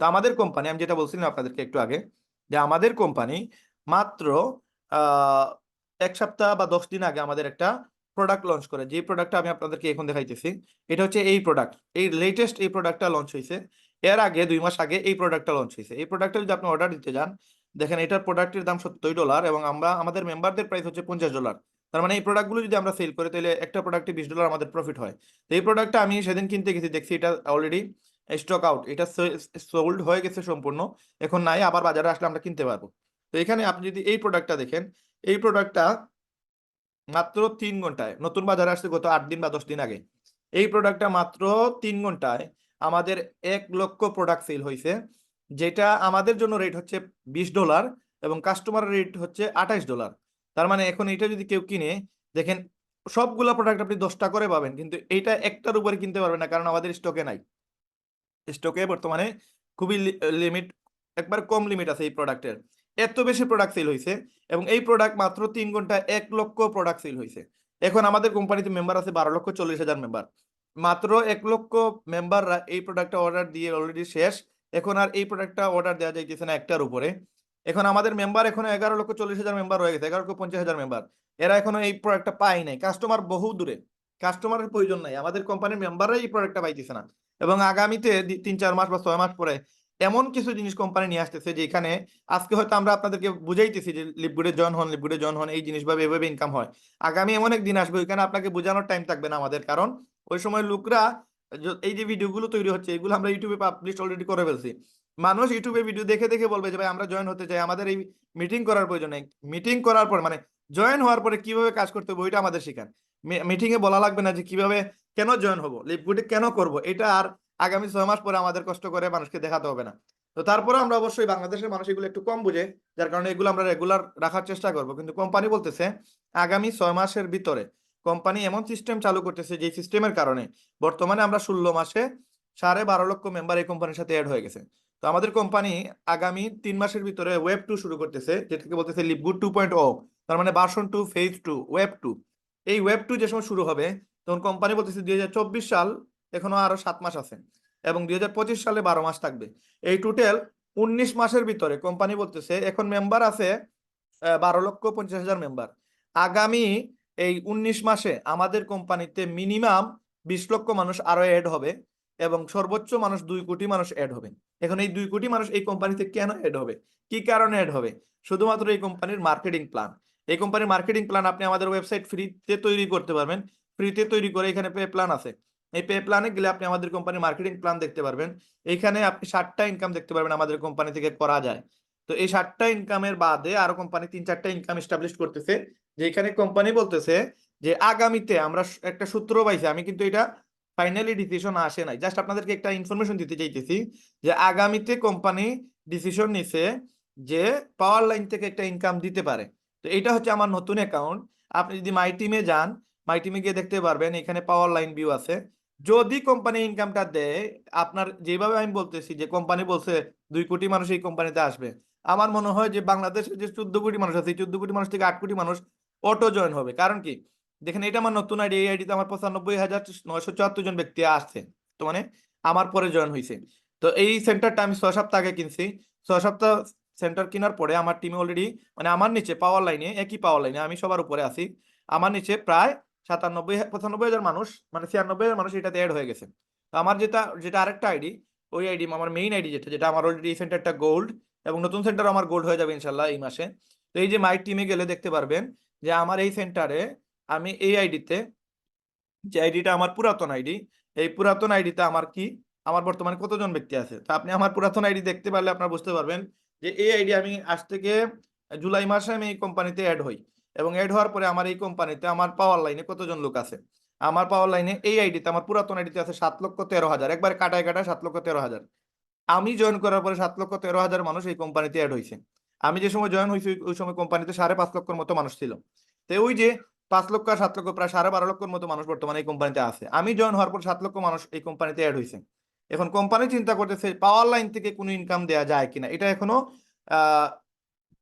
তো আমাদের কোম্পানি আমি যেটা বলছিলাম আপনাদেরকে একটু আগে, যে আমাদের কোম্পানি মাত্র এক সপ্তাহ বা দশ দিন আগে আমাদের একটা প্রোডাক্ট লঞ্চ করে। যে প্রোডাক্টটা আমি আপনাদেরকে এখন দেখাইতেছি, এটা হচ্ছে এই প্রোডাক্ট এই লেটেস্ট এই প্রোডাক্টটা লঞ্চ হয়েছে এর আগে, দুই মাস আগে এই প্রোডাক্টটা লঞ্চ হয়েছে এই প্রোডাক্টটা যদি আপনি অর্ডার দিতে যান, দেখেন এটার প্রোডাক্টের দাম সত্তর ডলার এবং আমরা, আমাদের মেম্বারদের প্রাইস হচ্ছে পঞ্চাশ ডলার তার মানে এই প্রোডাক্টগুলো যদি আমরা সেল করি, তাহলে একটা প্রোডাক্টে বিশ ডলার আমাদের প্রফিট হয়। তো এই প্রোডাক্টটা আমি সেদিন কিনতে গেছি, দেখছি এটা অলরেডি স্টক আউট এটা সোল্ড হয়ে গেছে সম্পূর্ণ, এখন নাই, আবার বাজারে আসলে আমরা কিনতে পারব। তো এখানে আপনি যদি এই প্রোডাক্টটা দেখেন, এই প্রোডাক্টটা মাত্র তিন ঘন্টায়, নতুন বাজারে আসছে গত আট দিন বা দশ দিন আগে, এই প্রোডাক্টটা মাত্র তিন ঘন্টায় আমাদের এক লক্ষ প্রোডাক্ট সেল হয়েছে, যেটা আমাদের জন্য রেট হচ্ছে বিশ ডলার এবং কাস্টমার রেট হচ্ছে আঠাইশ ডলার তার মানে এখন এটা যদি কেউ কিনে, দেখেন সবগুলো প্রোডাক্ট আপনি দশটা করে পাবেন, কিন্তু এইটা একটার উপরে কিনতে পারবেন না, কারণ আমাদের স্টকে নাই। স্টকে বর্তমানে খুবই লিমিট একবার কম লিমিট আছে এই প্রোডাক্টের এত বেশি প্রোডাক্ট সেল হয়েছে এবং এই প্রোডাক্ট মাত্র তিন ঘন্টায় এক লক্ষ প্রোডাক্ট সেল হয়েছে এখন আমাদের কোম্পানিতে মেম্বার আছে বারো লক্ষ চল্লিশ হাজার মেম্বার মাত্র এক লক্ষ মেম্বাররা এই প্রোডাক্টটা অর্ডার দিয়ে অলরেডি শেষ। এখন আর এই প্রোডাক্টটা অর্ডার দেওয়া যাইতেছে না একটার উপরে। এখন আমাদের মেম্বার এখন এগারো লক্ষ চল্লিশ হাজার মেম্বার হয়ে গেছে, এগারো লক্ষ পঞ্চাশ হাজার মেম্বার এরা এখনও এই প্রোডাক্টটা পায় নাই। কাস্টমার বহু দূরে কাস্টমারের প্রয়োজন নাই। আমাদের কোম্পানির মেম্বাররা এই প্রোডাক্টটা পাইতেছে না। এবং আগামীতে তিন, চার মাস বা ছয় মাস পরে এমন কিছু জিনিস কোম্পানি নিয়ে আসতেছে যে এখানে আজকে হয়তো আমরা আপনাদেরকে বুঝাইতেছি যে লিপগুডে জন হন লিপগুডে জন হন এই জিনিসভাবে এভাবে ইনকাম হয়। আগামী এমন এক দিন আসবে ওইখানে আপনাকে বোঝানোর টাইম থাকবে না আমাদের, কারণ ওই সময় লোকরা এই যে ভিডিওগুলো তৈরি হচ্ছে, এগুলো আমরা ইউটিউবে পাবলিশ অলরেডি করে ফেলছি। মানুষ ইউটিউবে ভিডিও দেখে দেখে বলবে যে, ভাই, আমরা জয়েন হতে চাই। আমাদের এই মিটিং করার প্রয়োজন নেই। মিটিং করার পর মানে জয়েন হওয়ার পরে কীভাবে কাজ করতে হবে, ওইটা আমাদের শেখান। মিটিং এ বলা লাগবে না যে কীভাবে কেন জয়েন হব লিপগুডে কেন করব, এটা আর আগামী ছয় মাস পরে আমাদের কষ্ট করে মানুষকে দেখাতে হবে না। তো তারপরে আমরা অবশ্যই বাংলাদেশের মানুষ এগুলো একটু কম বুঝে, যার কারণে এগুলো আমরা রেগুলার রাখার চেষ্টা করব। কিন্তু কোম্পানি বলতেছে, আগামী ছয় মাসের ভিতরে কোম্পানি এমন সিস্টেম চালু করতেছে যে সিস্টেমের কারণে বর্তমানে আমরা ষোলো মাসে সাড়ে বারো লক্ষ মেম্বার এই কোম্পানির সাথে অ্যাড হয়ে গেছে। তো আমাদের কোম্পানি আগামী তিন মাসের ভিতরে ওয়েব টু শুরু করতেছে, যেটাকে বলতেছে লিপগুড টু পয়েন্ট ও তার মানে version two phase two web two এই ওয়েব টু যে সময় শুরু হবে, তখন কোম্পানি বলতেছে দুই হাজার চব্বিশ সাল এখনও আরও সাত মাস আছে এবং দুই হাজার পঁচিশ সালে বারো মাস থাকবে। এই টোটাল উনিশ মাসের ভিতরে কোম্পানি বলতেছে এখন মেম্বার আছে বারো লক্ষ পঞ্চাশ হাজার মেম্বার আগামী এই উনিশ মাসে আমাদের কোম্পানিতে মিনিমাম বিশ লক্ষ মানুষ আরও অ্যাড হবে এবং সর্বোচ্চ মানুষ দুই কোটি মানুষ অ্যাড হবে। এখন এই দুই কোটি মানুষ এই কোম্পানিতে কেন অ্যাড হবে? কি কারণে অ্যাড হবে? শুধুমাত্র এই কোম্পানির মার্কেটিং প্ল্যান এই কোম্পানির মার্কেটিং প্ল্যান আপনি আমাদের ওয়েবসাইট ফ্রিতে তৈরি করতে পারবেন। ফ্রিতে তৈরি করে এখানে পে প্ল্যান আছে। এই পে প্ল্যানে গেলে আপনি আমাদের কোম্পানির মার্কেটিং প্ল্যান দেখতে পারবেন। এইখানে আপনি ষাটটা ইনকাম দেখতে পারবেন আমাদের কোম্পানি থেকে করা যায়। তো এই ষাটটা ইনকামের বাদে আরও কোম্পানি তিন চারটা ইনকাম এস্টাবলিশ করতেছে যে এখানে কোম্পানি বলতেছে যে আগামীতে আমরা একটা সূত্র পাইছি, আমি কিন্তু এটা ফাইনালি ডিসিশন আসে নাই। জাস্ট আপনাদেরকে একটা ইনফরমেশন দিতে চাইতেছি যে আগামীতে কোম্পানি ডিসিশন নিছে যে পাওয়ার লাইন থেকে একটা ইনকাম দিতে পারে। তো এটা হচ্ছে আমার নতুন অ্যাকাউন্ট আপনি যদি মাই টিমে যান মাই টিমে গিয়ে দেখতে পারবেন, এখানে পাওয়ার লাইন ভিউ আছে। যদি কোম্পানি ইনকামটা দেয়, আপনার যেভাবে আমি বলতেছি যে কোম্পানি বলছে দুই কোটি মানুষ এই কোম্পানিতে আসবে, আমার মনে হয় যে বাংলাদেশে যে চোদ্দ কোটি মানুষ আছে চোদ্দ কোটি মানুষ থেকে আট কোটি মানুষ অটো জয়েন হবে। কারণ কি? দেখেন এটা আমার নতুন আইডি, এই আইডিতে আমার পঁচানব্বই হাজার নয়শো চুয়াত্তর জন ব্যক্তি আসছে। তো মানে আমার পরে জয়েন হয়েছে তো এই সেন্টারটা আমি ছয় সপ্তাহ আগে কিনছি। ছয় সপ্তাহ সেন্টার কেনার পরে আমার টিমে অলরেডি মানে আমার নিচে পাওয়ার লাইনে একই পাওয়ার লাইনে আমি সবার উপরে আছি। আমার নিচে প্রায় সাতানব্বই, পঁচানব্বই হাজার মানুষ মানে ছিয়ানব্বই হাজার মানুষ এটাতে অ্যাড হয়ে গেছে। তো আমার যেটা যেটা আরেকটা আইডি ওই আইডি আমার মেইন আইডি যেটা যেটা আমার অলরেডি সেন্টারটা গোল্ড এবং নতুন সেন্টার আমার গোল্ড হয়ে যাবে ইনশাল্লাহ এই মাসে। তো এই যে মাই টিমে গেলে দেখতে পারবেন যে আমার এই সেন্টারে আমি এই আইডিতে যে আইডিটা আমার পুরাতন আইডি এই পুরাতন আইডিতে আমার কি, আমার বর্তমানে কতজন ব্যক্তি আছে? তো আপনি আমার পুরাতন আইডি দেখতে পারলে আপনারা বুঝতে পারবেন যে এই আইডি আমি আজ থেকে জুলাই মাসে আমি এই কোম্পানিতে অ্যাড হই। এবং অ্যাড হওয়ার পরে আমার এই কোম্পানিতে আমার পাওয়ার লাইনে কতজন লোক আছে? আমার পাওয়ার লাইনে এই আইডিতে আমার পুরাতন আইডিতে আছে সাত লক্ষ তেরো হাজার। একবার কাটায় কাটায় সাত লক্ষ তেরো হাজার। আমি জয়েন করার পরে সাত লক্ষ তেরো হাজার মানুষ এই কোম্পানিতে অ্যাড হয়েছে আমি যে সময় জয়েন হয়েছি ওই- ওই সময় কোম্পানিতে সাড়ে পাঁচ লক্ষর মতো মানুষ ছিল। তো ওই যে পাঁচ লক্ষ আর সাত লক্ষ, প্রায় সাড়ে বারো লক্ষর মতো মানুষ বর্তমানে এই কোম্পানিতে আছে। আমি জয়েন হওয়ার পর সাত লক্ষ মানুষ এই কোম্পানিতে অ্যাড হয়েছে এখন কোম্পানি চিন্তা করতেছে পাওয়ার লাইন থেকে কোনো ইনকাম দেওয়া যায় কিনা? এটা এখনও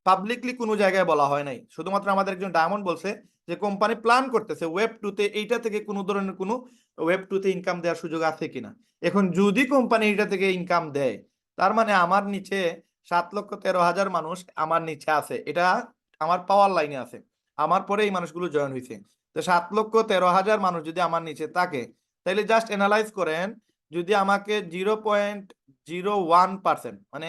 পাবলিকলি কোনো জায়গায় বলা হয় নাই। শুধুমাত্র আমাদের একজন ডায়মন্ড বলছে যে কোম্পানি প্ল্যান করতেছে ওয়েব টুতে এইটা থেকে কোনো ধরনের কোনো ওয়েব টুতে ইনকাম দেওয়ার সুযোগ আছে কিনা? এখন যদি কোম্পানি এটা থেকে ইনকাম দেয়, তার মানে আমার নিচে সাত লক্ষ তেরো হাজার মানুষ আমার নিচে আছে। এটা আমার পাওয়ার লাইনে আছে। আমার পরে এই মানুষগুলো জয়েন হয়েছে তো সাত লক্ষ তেরো হাজার মানুষ যদি আমার নিচে থাকে তাহলে জাস্ট এনালাইজ করেন যদি আমাকে zero point zero one percent মানে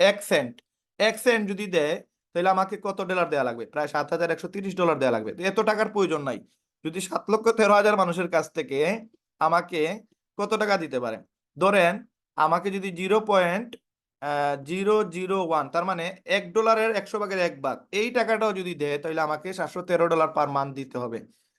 এক সেন্ট এক সেন্ট যদি দেয়, তাহলে আমাকে কত ডলার দেওয়া লাগবে? প্রায় সাত হাজার একশো তিরিশ ডলার দেওয়া লাগবে। এত টাকার প্রয়োজন নাই। যদি সাত লক্ষ তেরো হাজার মানুষের কাছ থেকে আমাকে কত টাকা দিতে পারে? ধরেন, আমাকে যদি zero point zero zero one তার মানে এক ডলারের একশো ভাগের এক ভাগ, এই টাকাটাও যদি দেয়, তাহলে আমাকে সাতশো তেরো ডলার পার মান্থ দিতে হবে।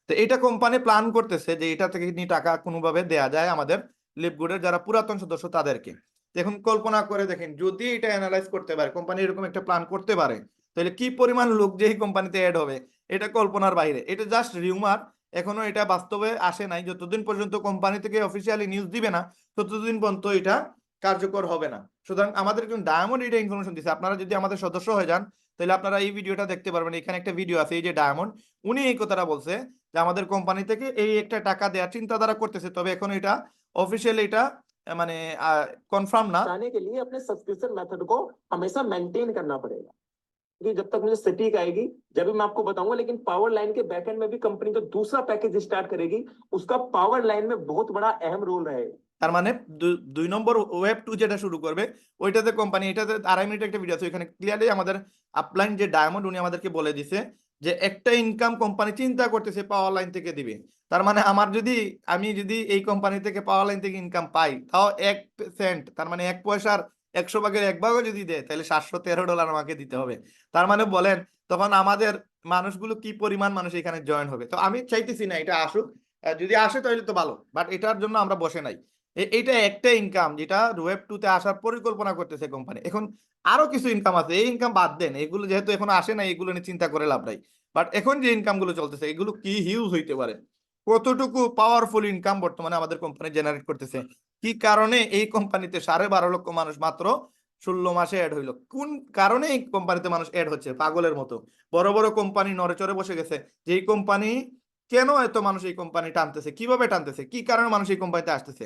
তো এটা কোম্পানি প্ল্যান করতেছে যে এটা থেকে টাকা কোনোভাবে দেয়া যায় আমাদের লিপগুডের যারা পুরাতন সদস্য তাদেরকে। দেখুন কল্পনা করে দেখেন, যদি এটা অ্যানালাইজ করতে পারে কোম্পানি এরকম একটা প্ল্যান করতে পারে, তাহলে কি পরিমাণ লোক যে এই কোম্পানিতে অ্যাড হবে, এটা কল্পনার বাইরে। এটা জাস্ট রিউমার এখনও এটা বাস্তবে আসে নাই। যতদিন পর্যন্ত কোম্পানি থেকে অফিসিয়ালি নিউজ দিবে না, ততদিন পর্যন্ত এটা কার্যকর হবে না। সুতরাং আমাদের একজন ডায়মন্ড এটা ইনফরমেশন দিচ্ছে আপনারা যদি আমাদের সদস্য হয়ে যান, তাহলে আপনারা এই ভিডিওটা দেখতে পারবেন। এখানে একটা ভিডিও আছে, এই যে ডায়মন্ড উনি এই কথাটা বলছে যে আমাদের কোম্পানি থেকে এই একটা টাকা দেওয়ার চিন্তাধারা করতেছে, তবে এখন এটা অফিসিয়ালি এটা আহ, মানে কনফার্ম না जाने के लिए अपने सब्सक्रिप्शन मेथड को हमेशा मेंटेन करना पड़ेगा क्योंकि जब तक मुझे सटीक आएगी जब भी मैं आपको बताऊंगा लेकिन पावर लाइन के बैकएंड में भी कंपनी जो दूसरा पैकेज स्टार्ट करेगी उसका पावर लाइन में बहुत बड़ा अहम रोल रहेगा তার মানে দু- দুই নম্বর ওয়েব টু যেটা শুরু করবে ওইটাতে কোম্পানি এটাতে আড়াই মিনিট একটা ভিডিও আছে ওইখানে ক্লিয়ারলি আমাদের আপলাইন যে ডায়মন্ড উনি আমাদেরকে বলে দিছে যে একটা ইনকাম কোম্পানি চিন্তা করতেছে পাওয়ার লাইন থেকে দিবে। তার মানে আমার যদি, আমি যদি এই কোম্পানি থেকে পাওয়ার লাইন থেকে ইনকাম পাই, তাও এক সেন্ট তার মানে এক পয়সার একশো ভাগের এক ভাগও যদি দেয়, তাহলে সাতশো তেরো ডলার আমাকে দিতে হবে। তার মানে বলেন, তখন আমাদের মানুষগুলো কি পরিমাণ মানুষ এখানে জয়েন হবে? তো আমি চাইতেছি না এটা আসুক। যদি আসে তাহলে তো ভালো বাট এটার জন্য আমরা বসে নাই। এইটা একটা ইনকাম যেটা ওয়েব টু তে আসার পরিকল্পনা করতেছে কোম্পানি এখন আরও কিছু ইনকাম আছে, এই ইনকাম বাদ দেন। এগুলো যেহেতু এখনও আসে না এগুলো নিয়ে চিন্তা করে লাভ নাই। বাট এখন যে ইনকামগুলো চলতেছে, এগুলো কি হিউজ হইতে পারে? কতটুকু পাওয়ারফুল ইনকাম বর্তমানে আমাদের কোম্পানি জেনারেট করতেছে? কি কারণে এই কোম্পানিতে সাড়ে বারো লক্ষ মানুষ মাত্র ষোলো মাসে অ্যাড হইল? কোন কারণে এই কোম্পানিতে মানুষ অ্যাড হচ্ছে? পাগলের মতো। বড় বড় কোম্পানি নড়ে চড়ে বসে গেছে। যেই কোম্পানি কেন এত মানুষ এই কোম্পানি টানতেছে? কীভাবে টানতেছে? কি কারণে মানুষ এই কোম্পানিতে আসতেছে?